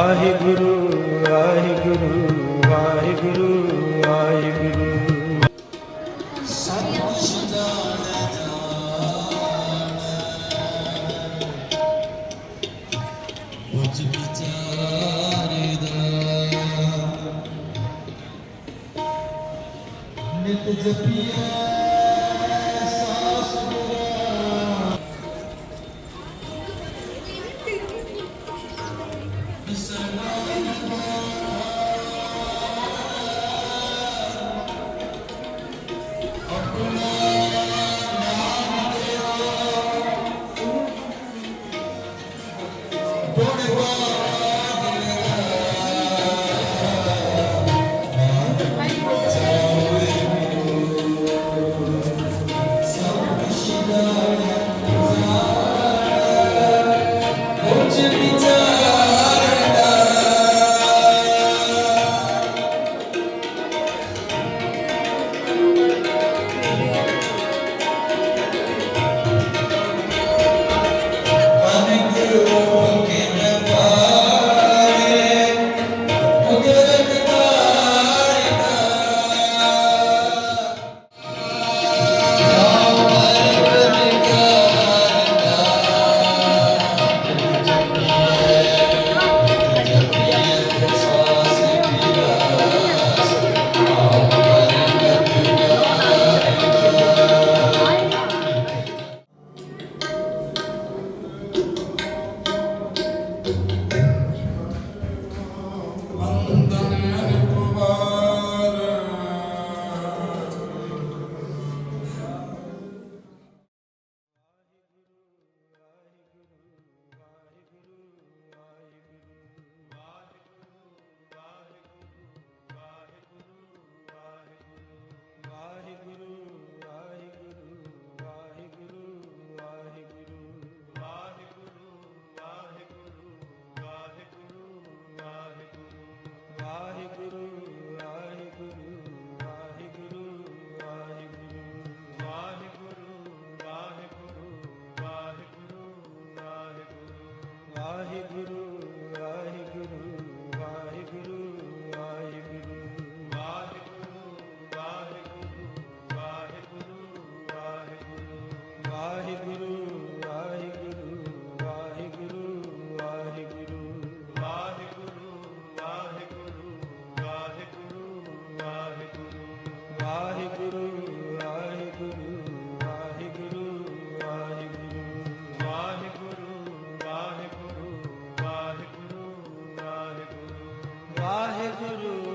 Waheguru Waheguru Waheguru Waheguru. Sat ਜਪੀਆ Waheguru Waheguru